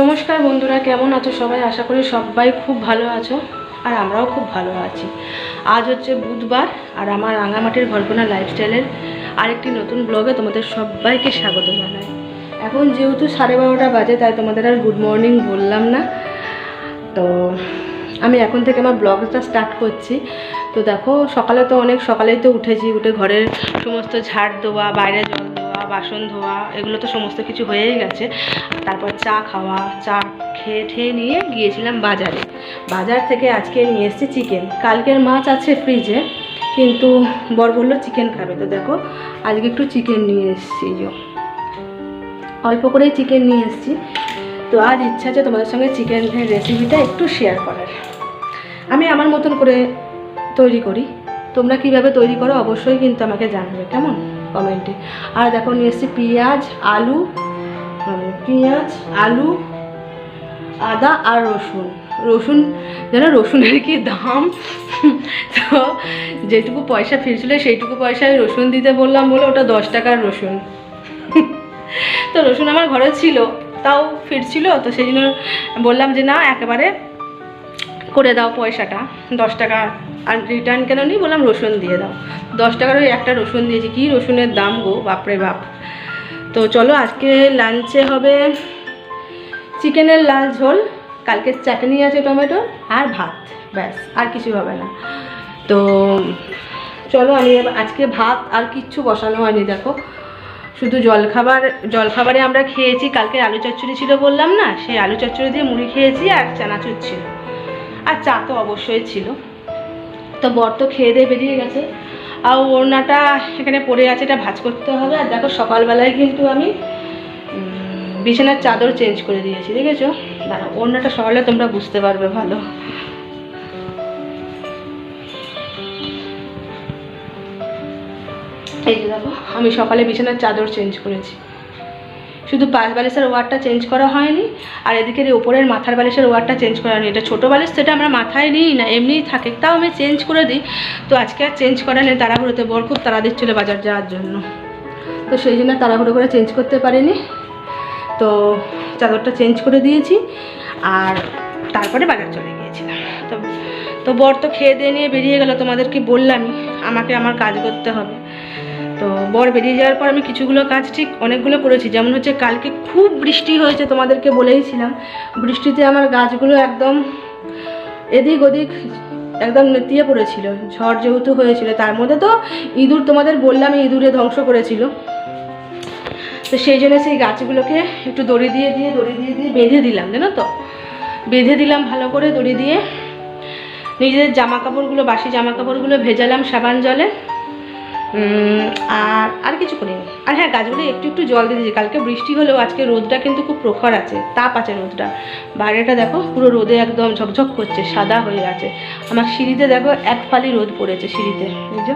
নমস্কার বন্ধুরা, কেমন আছো সবাই? আশা করি সবাই খুব ভালো আছো আর আমরাও খুব ভালো আছি। আজ হচ্ছে বুধবার আর আমার রাঙামাটির ঘরকোনা লাইফস্টাইলের আরেকটি নতুন ব্লগে তোমাদের সবাইকে স্বাগত জানাই। এখন যেহেতু সাড়ে বারোটা বাজে, তাই তোমাদের আর গুড মর্নিং বললাম না। তো আমি এখন থেকে আমার ব্লগটা স্টার্ট করছি। তো দেখো, সকালে তো অনেক, সকালেই তো উঠেছি, উঠে ঘরের সমস্ত ঝাড় দেওয়া, বাইরে জল দেওয়া বাসন ধোয়া, এগুলো তো সমস্ত কিছু হয়েই গেছে। তারপর চা খাওয়া, চা খেয়ে ঠেয়ে নিয়ে গিয়েছিলাম বাজারে। বাজার থেকে আজকে নিয়ে এসেছি চিকেন। কালকের মাছ আছে ফ্রিজে, কিন্তু বর বলল চিকেন খাবে। তো দেখো, আজকে একটু চিকেন নিয়ে এসেছি অল্প করেই চিকেন নিয়ে এসেছি। তো আজ ইচ্ছা আছে তোমাদের সঙ্গে চিকেনের রেসিপিটা একটু শেয়ার করার। আমি আমার মতন করে তৈরি করি। তোমরা কীভাবে তৈরি করো অবশ্যই কিন্তু আমাকে জানাবে, কেমন? কমেন্টে। আর দেখো, নিয়ে এসেছি পেঁয়াজ, আলু পেঁয়াজ, আলু, আদা আর রসুন। রসুন যেন রসুনের কি দাম? তো যেটুকু পয়সা ফিরছিল সেইটুকু পয়সায় রসুন দিতে বললাম বলে ওটা দশ টাকার রসুন। তো রসুন আমার ঘরে ছিল, তাও ফিরছিল, তো সেই জন্য বললাম যে না, একেবারে করে দাও পয়সাটা, দশ টাকা আর রিটার্ন কেন নিই? বললাম, রসুন দিয়ে দাও। দশ টাকার ওই একটা রসুন দিয়েছি। কী রসুনের দাম গো? বাপরে বাপ। তো চলো, আজকে লাঞ্চে হবে চিকেনের লাল ঝোল, কালকে চাটনি আছে টমেটো আর ভাত, ব্যাস, আর কিছু হবে না। তো চলো, আমি আজকে ভাত আর কিচ্ছু বসানো হয়নি, দেখো। শুধু জলখাবার, জলখাবারে আমরা খেয়েছি, কালকে আলু চচ্চড়ি ছিল বললাম না, সেই আলু চচ্চড়ি দিয়ে মুড়ি খেয়েছি আর চানাচুর ছিল। আর চা তো অবশ্যই ছিল। তো বর তো খেয়ে দিয়ে বেরিয়ে গেছে। আর ওড়নাটা এখানে পড়ে আছে, এটা ভাজ করতে হবে। আর দেখো সকালবেলায় কিন্তু আমি বিছানার চাদর চেঞ্জ করে দিয়েছি, দেখেছ? দাঁড়া ওড়নাটা সকালে তোমরা বুঝতে পারবে ভালো। এই যে দেখো, আমি সকালে বিছানার চাদর চেঞ্জ করেছি। শুধু পাশ বালিশের ওয়ারটা চেঞ্জ করা হয়নি, আর এদিকে ওপরের মাথার বালিশের ওয়ারটা চেঞ্জ করা হয়নি। এটা ছোটো বালিশ, সেটা আমরা মাথায় নিই না, এমনিই থাকে। তাও আমি চেঞ্জ করে দিই। তো আজকে আর চেঞ্জ করা নেই, তাড়াহুড়োতে বর খুব তাড়া দিচ্ছিল বাজার যাওয়ার জন্য। তো সেই জন্য তাড়াহুড়ো করে চেঞ্জ করতে পারিনি। তো চাদরটা চেঞ্জ করে দিয়েছি, আর তারপরে বাজার চলে গিয়েছিলাম। তো তো বর তো খেয়ে দিয়ে নিয়ে বেরিয়ে গেল তোমাদেরকে বললামই? আমাকে আমার কাজ করতে হবে। তো বর বেরিয়ে যাওয়ার পর আমি কিছুগুলো কাজ ঠিক অনেকগুলো করেছি। যেমন হচ্ছে কালকে খুব বৃষ্টি হয়েছে তোমাদেরকে বলেইছিলাম। বৃষ্টিতে আমার গাছগুলো একদম এদিক ওদিক একদম নেতিয়ে পড়েছিল। ঝড় যেহেতু হয়েছিল, তার মধ্যে তো ইঁদুর তোমাদের বললাম ইঁদুরে ধ্বংস করেছিল। তো সেই জন্য সেই গাছগুলোকে একটু দড়ি দিয়ে দিয়ে, দড়ি দিয়ে দিয়ে বেঁধে দিলাম, জানো তো? বেঁধে দিলাম ভালো করে দড়ি দিয়ে। নিজেদের জামা কাপড়গুলো বাসি জামা কাপড়গুলো ভেজালাম সাবান জলে। আর আর কিছু করিনি। আর হ্যাঁ গাছগুলো একটু একটু জল দিয়ে কালকে বৃষ্টি হলেও আজকে রোদটা কিন্তু খুব প্রখর আছে, তাপ আছে রোদটা। বাইরেটা দেখো, পুরো রোদে একদম ঝকঝক করছে, সাদা হয়ে আছে আমার সিঁড়িতে দেখো এক ফালি রোদ পড়েছে সিঁড়িতে, বুঝছ?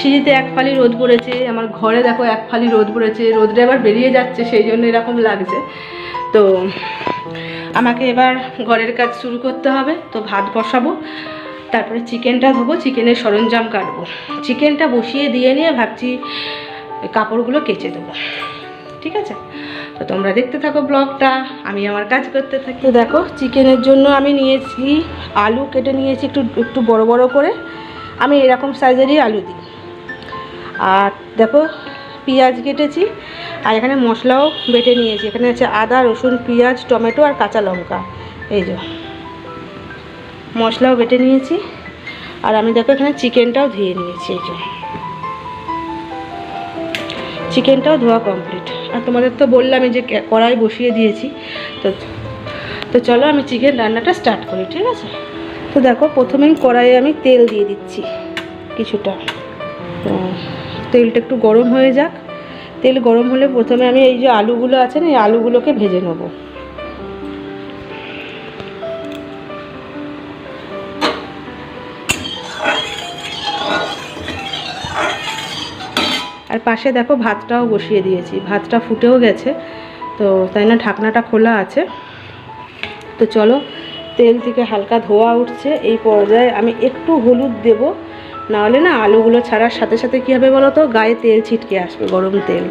সিঁড়িতে এক ফালি রোদ পড়েছে, আমার ঘরে দেখো এক ফালি রোদ পড়েছে, রোদটা এবার বেরিয়ে যাচ্ছে, সেই জন্য এরকম লাগছে। তো, আমাকে এবার ঘরের কাজ শুরু করতে হবে, তো ভাত বসাবো। তারপরে চিকেনটা ধোবো, চিকেনের সরঞ্জাম কাটবো। চিকেনটা বসিয়ে দিয়ে নিয়ে ভাবছি কাপড়গুলো কেচে দেবো। ঠিক আছে? তো তোমরা দেখতে থাকো ব্লগটা, আমি আমার কাজ করতে থাকি। তো দেখো, চিকেনের জন্য আমি নিয়েছি আলু, কেটে নিয়েছি একটু একটু বড় বড় করে। আমি এরকম সাইজেরই আলু দিই। আর দেখো, পেঁয়াজ কেটেছি, আর এখানে মশলাও বেটে নিয়েছি। এখানে আছে আদা, রসুন, পেঁয়াজ, টমেটো আর কাঁচা লঙ্কা। এই যে। মশলাও বেটে নিয়েছি। আর আমি দেখো এখানে চিকেনটাও ধুয়ে নিয়েছি এই যে। চিকেনটাও ধোয়া কমপ্লিট আর তোমাদের তো বললামই যে কড়াই বসিয়ে দিয়েছি। তো তো চলো আমি চিকেন রান্নাটা স্টার্ট করি, ঠিক আছে? তো দেখো, প্রথমেই কড়াইয়ে আমি তেল দিয়ে দিচ্ছি কিছুটা। তো তেলটা একটু গরম হয়ে যাক। তেল গরম হলে প্রথমে আমি এই যে আলুগুলো আছে না, এই আলুগুলোকে ভেজে নেব। আর পাশে দেখো ভাতটাও বসিয়ে দিয়েছি। ভাতটা ফুটেও গেছে। তো তাই না, ঢাকনাটা খোলা আছে। তো চলো, তেল থেকে হালকা ধোয়া উঠছে। এই পর্যায়ে আমি একটু হলুদ দেব। নাহলে না, আলুগুলো ছাড়ার সাথে সাথে কী হবে বলো তো, গায়ে তেল ছিটকে আসবে, গরম তেল।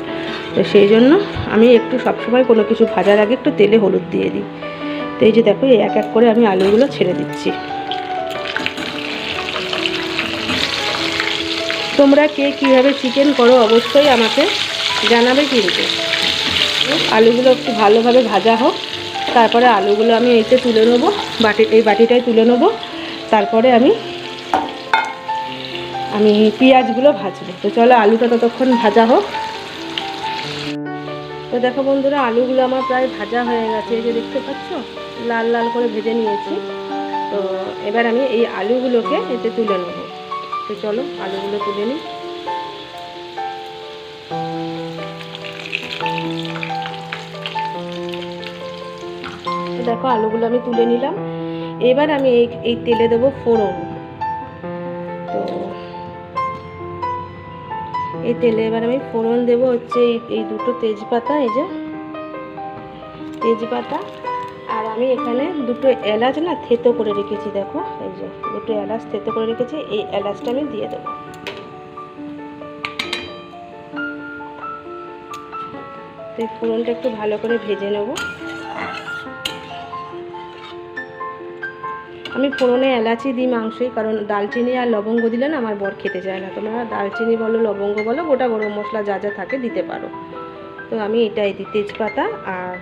তো সেই জন্য আমি একটু সবসময় কোনো কিছু ভাজার আগে একটু তেলে হলুদ দিয়ে দিই। তো এই যে দেখো এক এক করে আমি আলুগুলো ছেড়ে দিচ্ছি। তোমরা কে কীভাবে চিকেন করো অবশ্যই আমাকে জানাবে কিন্তু। আলুগুলো একটু ভালোভাবে ভাজা হোক, তারপরে আলুগুলো আমি এইতে তুলে নেব, বাটি, এই বাটিটায় তুলে নেব, তারপরে আমি আমি পেঁয়াজগুলো ভাজবো। তো চলো আলুটা ততক্ষণ ভাজা হোক। তো দেখো বন্ধুরা, আলুগুলো আমার প্রায় ভাজা হয়ে গেছে, এই যে দেখতে পাচ্ছ? লাল লাল করে ভেজে নিয়েছি। তো এবার আমি এই আলুগুলোকে এতে তুলে নেব। তো চলো, আলুগুলো তুলে নিই। দেখো, আলুগুলো আমি তুলে নিলাম। এবার আমি এই এই তেলে দেবো ফোড়ন। তো এই তেলে এবার আমি ফোড়ন দেবো হচ্ছে এই দুটো তেজপাতা, এই যে তেজপাতা। আর আমি এখানে দুটো এলাচ না থেতো করে রেখেছি, দেখো। এই যে, দুটো এলাচ থেতো করে রেখেছি, এই এলাচটা আমি দিয়ে দেবো। তো এই একটু ভালো করে ভেজে নেব। আমি ফোড়নে এলাচি দিই মাংসই, কারণ দালচিনি আর লবঙ্গ দিলে না আমার বর খেতে চায় না। তোমরা দালচিনি বলো, লবঙ্গ বলো, গোটা গরম মশলা যা যা থাকে দিতে পারো। তো আমি এটাই দিই, তেজপাতা আর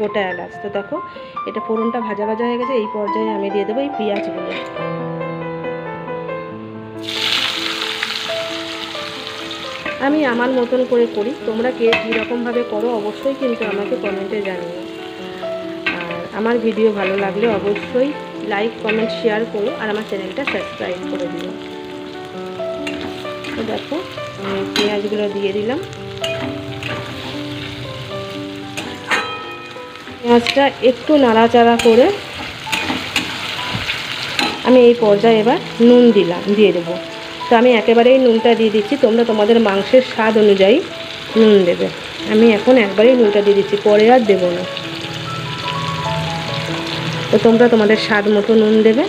গোটা এলাচ। তো দেখো, এটা ফোড়নটা ভাজা ভাজা হয়ে গেছে, এই পর্যায়ে আমি দিয়ে দেবো এই পেঁয়াজগুলো আমি আমার মতন করে করি, তোমরা কে কীরকমভাবে করো অবশ্যই কিন্তু আমাকে কমেন্টে জানিও। আর আমার ভিডিও ভালো লাগলে অবশ্যই লাইক কমেন্ট শেয়ার করো আর আমার চ্যানেলটা সাবস্ক্রাইব করে দিও। তো দেখো, আমি পেঁয়াজগুলো দিয়ে দিলাম। পেঁয়াজটা একটু নাড়াচাড়া করে আমি এই পর্যায়ে এবার নুন দিলাম, দিয়ে দেবো। তো আমি একেবারেই নুনটা দিয়ে দিচ্ছি, তোমরা তোমাদের মাংসের স্বাদ অনুযায়ী নুন দেবে। আমি এখন একবারেই নুনটা দিয়ে দিচ্ছি, পরে আর দেবো না। তো তোমরা তোমাদের স্বাদ মতো নুন দেবে।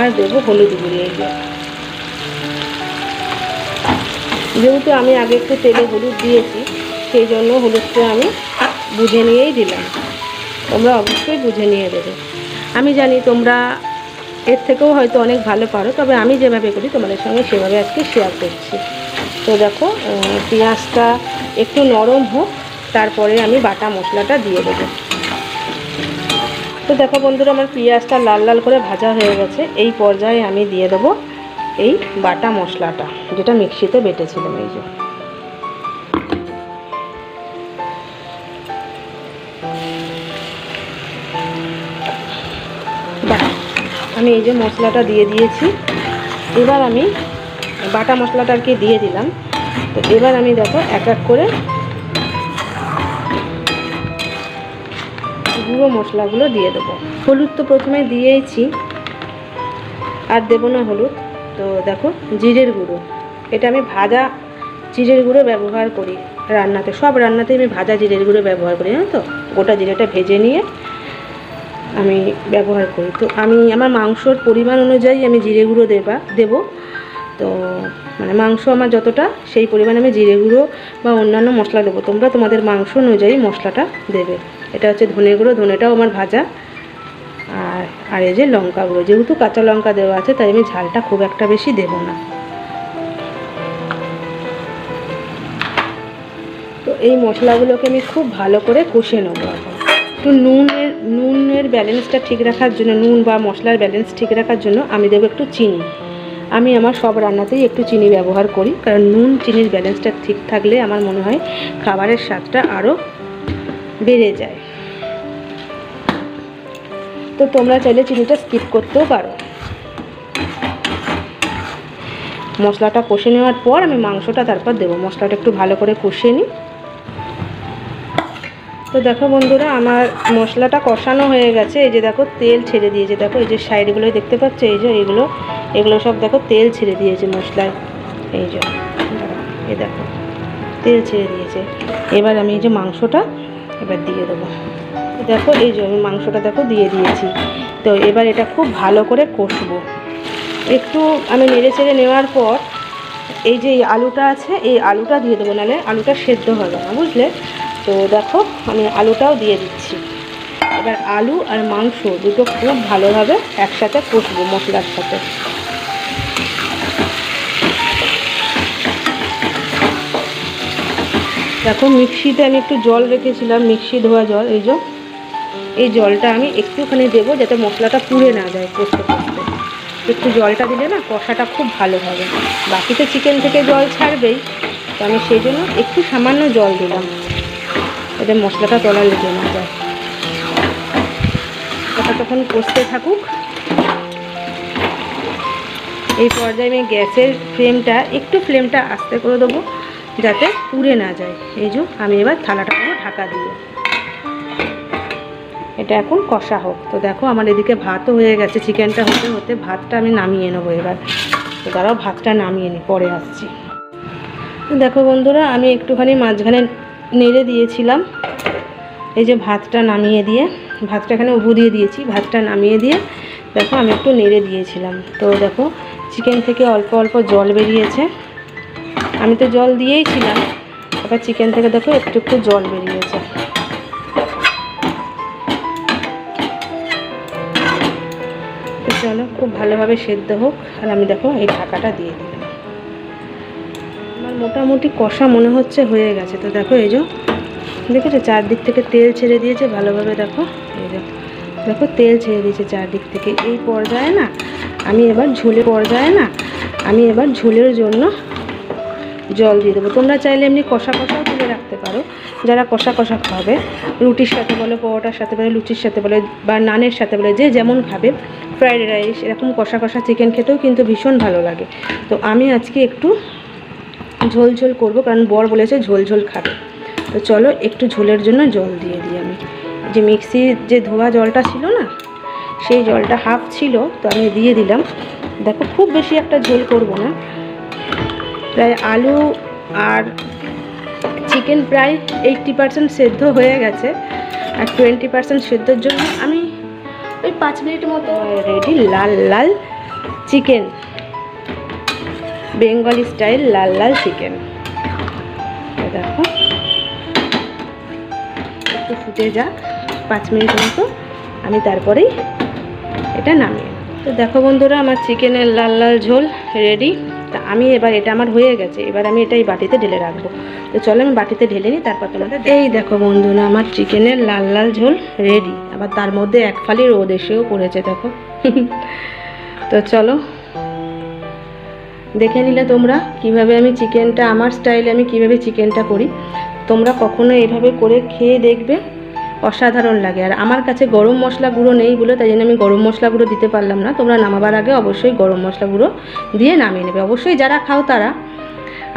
আর দেবো হলুদ গুঁড়ি, এই যেহেতু আমি আগে একটু তেলে হলুদ দিয়েছি, সেই জন্য হলুদটা আমি বুঝে নিয়েই দিলাম। তোমরা অবশ্যই বুঝে নিয়ে দেবে। আমি জানি তোমরা এর থেকেও হয়তো অনেক ভালো পারো, তবে আমি যেভাবে করি তোমাদের সঙ্গে সেভাবে আজকে শেয়ার করছি। তো দেখো পেঁয়াজটা একটু নরম হোক, তারপরে আমি বাটা মশলাটা দিয়ে দেবো। তো দেখো বন্ধুরা, আমার পেঁয়াজটা লাল লাল করে ভাজা হয়ে গেছে, এই পর্যায়ে আমি দিয়ে দেবো এই বাটা মশলাটা, যেটা মিক্সিতে বেটেছিলাম এই যে। আমি এই যে মশলাটা দিয়ে দিয়েছি। এবার আমি বাটা মশলাটা আর কি দিয়ে দিলাম। তো এবার আমি দেখো এক এক করে গুঁড়ো মশলাগুলো দিয়ে দেবো। হলুদ তো প্রথমে দিয়েইছি, আর দেবো না হলুদ। তো দেখো, জিরের গুঁড়ো। এটা আমি ভাজা জিরের গুঁড়ো ব্যবহার করি রান্নাতে। সব রান্নাতে আমি ভাজা জিরের গুঁড়ো ব্যবহার করি, জানো তো? গোটা জিরেটা ভেজে নিয়ে আমি ব্যবহার করি। তো আমি, আমার মাংসর পরিমাণ অনুযায়ী আমি জিরে গুঁড়ো দেবা, দেবো। তো মানে মাংস আমার যতটা, সেই পরিমাণে আমি জিরে গুঁড়ো বা অন্যান্য মশলা দেবো। তোমরা তোমাদের মাংস অনুযায়ী মশলাটা দেবে। এটা হচ্ছে ধনে গুঁড়ো, ধনেটাও আমার ভাজা। আর আর এই যে লঙ্কা গুঁড়ো যেহেতু কাঁচা লঙ্কা দেওয়া আছে, তাই আমি ঝালটা খুব একটা বেশি দেবো না। তো এই মশলাগুলোকে আমি খুব ভালো করে কষে নেব একটু নুনের নুনের ব্যালেন্সটা ঠিক রাখার জন্য, নুন বা মশলার ব্যালেন্স ঠিক রাখার জন্য আমি দেবো একটু চিনি। আমি আমার সব রান্নাতেই একটু চিনি ব্যবহার করি, কারণ নুন, চিনির ব্যালেন্সটা ঠিক থাকলে আমার মনে হয় খাবারের স্বাদটা আরও বেড়ে যায়। তো তোমরা চাইলে চিনিটা স্কিপ করতেও পারো। মশলাটা কষে নেওয়ার পর আমি মাংসটা তারপর দেবো। মশলাটা একটু ভালো করে কষিয়ে নিই। তো দেখো বন্ধুরা, আমার মশলাটা কষানো হয়ে গেছে। এই যে দেখো তেল ছেড়ে দিয়েছে। দেখো এই যে সাইডগুলোই দেখতে পাচ্ছ? এই যে এগুলো এগুলো সব দেখো তেল ছেড়ে দিয়েছে মশলায়। এই যে, এই দেখো, তেল ছেড়ে দিয়েছে। এবার আমি এই যে মাংসটা এবার দিয়ে দেবো। দেখো, এই যে আমি মাংসটা দেখো দিয়ে দিয়েছি। তো এবার এটা খুব ভালো করে কষবো। একটু আমি নেড়ে চেড়ে নেওয়ার পর এই যে আলুটা আছে, এই আলুটা দিয়ে দেবো, নাহলে আলুটা সেদ্ধ হবে না, বুঝলে? তো দেখো, আমি আলুটাও দিয়ে দিচ্ছি। এবার আলু আর মাংস দুটো খুব ভালোভাবে একসাথে কষবো মশলার সাথে। দেখো, মিক্সিতে আমি একটু জল রেখেছিলাম, মিক্সি ধোয়া জল, এই যে এই জলটা আমি একটুখানি দেবো যাতে মশলাটা পুড়ে না যায় কষতে কষতে একটু জলটা দিলে না কষাটা খুব ভালো হবে। বাকি তো চিকেন থেকে জল ছাড়বেই। তো আমি সেই জন্য একটু সামান্য জল দিলাম। যাতে মশলাটা তলা লেগে না যায়। ওটা তখন কষতে থাকুক। এই পর্যায়ে আমি গ্যাসের ফ্লেমটা, একটু ফ্লেমটা আস্তে করে দেবো যাতে পুড়ে না যায়। এই যে আমি এবার থালাটা পুরো ঢাকা দিয়ে এটা এখন কষা হোক। তো দেখো আমার এদিকে ভাতও হয়ে গেছে, চিকেনটা হতে হতে ভাতটা আমি নামিয়ে নেব এবার। তো তারাও ভাতটা নামিয়ে নিই পরে আসছি। দেখো বন্ধুরা, আমি একটুখানি মাঝখানে নেড়ে দিয়েছিলাম। এই যে ভাতটা নামিয়ে দিয়ে, ভাতটা এখানে উবু দিয়ে দিয়েছি, ভাতটা নামিয়ে দিয়ে দেখো আমি একটু নেড়ে দিয়েছিলাম। তো দেখো, চিকেন থেকে অল্প অল্প জল বেরিয়েছে। আমি তো জল দিয়েই ছিলাম এবার চিকেন থেকে দেখো একটু একটু জল বেরিয়েছে। চলো খুব ভালোভাবে সেদ্ধ হোক। আর আমি দেখো এই ঢাকাটা দিয়ে দিলাম। আমার মোটামুটি কষা মনে হচ্ছে হয়ে গেছে। তো দেখো এই যে, দেখেছ? চারদিক থেকে তেল ছেড়ে দিয়েছে ভালোভাবে দেখো। এই যে, দেখো তেল ছেড়ে দিয়েছে চারদিক থেকে। এই পর্যায়ে না, আমি এবার ঝোলে পর্যায়ে না, আমি এবার ঝোলের জন্য জল দিয়ে দেবো। তোমরা চাইলে এমনি কষা কষাও তুলে রাখতে পারো। যারা কষা কষা খাবে, রুটির সাথে বলে, পরোটার সাথে বলে, লুচির সাথে বলে, বা নানের সাথে বলে, যে যেমন খাবে ফ্রাইড রাইস এরকম কষা কষা চিকেন খেতেও কিন্তু ভীষণ ভালো লাগে। তো আমি আজকে একটু ঝোল ঝোল করব, কারণ বর বলেছে ঝোল ঝোল খাবে। তো চলো একটু ঝোলের জন্য জল দিয়ে দিই আমি। যে মিক্সির যে ধোয়া জলটা ছিল না, সেই জলটা হাফ ছিল, তো আমি দিয়ে দিলাম। দেখো, খুব বেশি একটা ঝোল করব না। প্রায় আলু আর চিকেন প্রায় এইটটি পার্সেন্ট সেদ্ধ হয়ে গেছে, আর টোয়েন্টি পার্সেন্ট সেদ্ধর জন্য আমি ওই পাঁচ মিনিট মতো রেডি লাল লাল চিকেন বেঙ্গলি স্টাইল লাল লাল চিকেন দেখো। একটু ফুটে যাক পাঁচ মিনিট মতো। আমি তারপরেই এটা নামিয়ে তো দেখো বন্ধুরা আমার চিকেনের লাল লাল ঝোল রেডি তা আমি এবার এটা আমার হয়ে গেছে। এবার আমি এটা এই বাটিতে ঢেলে রাখব। তো চলো আমি বাটিতে ঢেলে নিই তারপর তোমাদের এই দেখো বন্ধুরা আমার চিকেনের লাল লাল ঝোল রেডি আবার তার মধ্যে এক ফালি রোদ এসেও পড়েছে, দেখো। তো চলো, দেখে নিলে তোমরা কীভাবে আমি চিকেনটা, আমার স্টাইলে আমি কীভাবে চিকেনটা করি। তোমরা কখনো এইভাবে করে খেয়ে দেখবে, অসাধারণ লাগে। আর আমার কাছে গরম মশলা গুঁড়ো নেই বলে, তাই জন্য আমি গরম মশলা গুঁড়ো দিতে পারলাম না। তোমরা নামাবার আগে অবশ্যই গরম মশলা গুঁড়ো দিয়ে নামিয়ে নেবে। অবশ্যই যারা খাও তারা,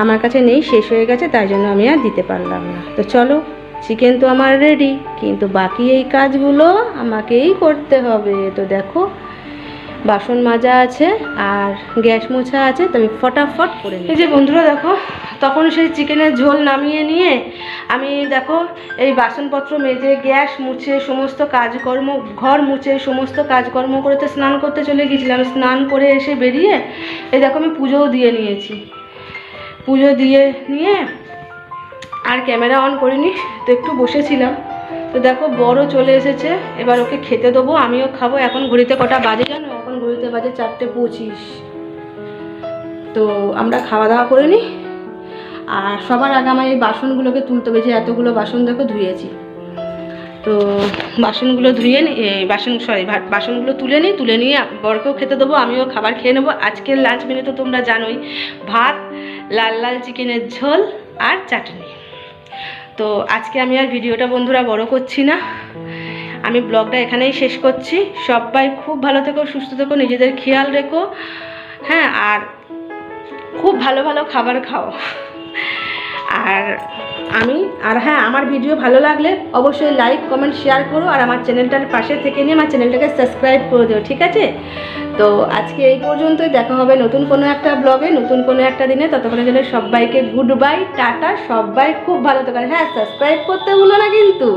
আমার কাছে নেই, শেষ হয়ে গেছে, তাই জন্য আমি আর দিতে পারলাম না। তো চলো চিকেন তো আমার রেডি কিন্তু বাকি এই কাজগুলো আমাকেই করতে হবে। তো দেখো, বাসন মাজা আছে আর গ্যাস মোছা আছে তবে ফটাফট করে এই যে বন্ধুরা দেখো, তখন সেই চিকেনের ঝোল নামিয়ে নিয়ে আমি দেখো, এই বাসনপত্র মেজে, গ্যাস মুছে, সমস্ত কাজকর্ম, ঘর মুছে, সমস্ত কাজকর্ম করতে স্নান করতে চলে গিয়েছিলাম স্নান করে এসে বেরিয়ে, এই দেখো আমি পুজোও দিয়ে নিয়েছি। পুজো দিয়ে নিয়ে আর ক্যামেরা অন করিনি, তো একটু বসেছিলাম। তো দেখো, বড় চলে এসেছে, এবার ওকে খেতে দেবো, আমিও খাব। এখন ঘড়িতে কটা বাজে জানো? এখন ঘড়িতে বাজে চারটে পঁচিশ। তো আমরা খাওয়া দাওয়া করে নিই। আর সবার আগে আমার এই বাসনগুলোকে তুলতে হবে, যে এতগুলো বাসন দেখো ধুয়েছি। তো বাসনগুলো ধুয়ে নিই বাসন সরি বাসনগুলো তুলে নিই, তুলে নিয়ে বরকেও খেতে দেবো, আমিও খাবার খেয়ে নেব। আজকের লাঞ্চ মেনু তো তোমরা জানোই, ভাত, লাল লাল চিকেনের ঝোল আর চাটনি। তো আজকে আমি আর ভিডিওটা বন্ধুরা বড় করছি না। আমি ব্লগটা এখানেই শেষ করছি। সবাই খুব ভালো থেকো, সুস্থ থেকো, নিজেদের খেয়াল রেখো। হ্যাঁ আর খুব ভালো ভালো খাবার খাও। আর আমি, আর হ্যাঁ আমার ভিডিও ভালো লাগলে অবশ্যই লাইক কমেন্ট শেয়ার করো আর আমার চ্যানেলটার পাশে থেকে নিয়ে আমার চ্যানেলটাকে সাবস্ক্রাইব করে দিও, ঠিক আছে? তো আজকে এই পর্যন্তই, দেখা হবে নতুন কোনো একটা ব্লগে নতুন কোনো একটা দিনে। ততক্ষণের জন্য সবাইকে গুড বাই টাটা, সবাই খুব ভালো থাকার হ্যাঁ সাবস্ক্রাইব করতে ভুলো না কিন্তু।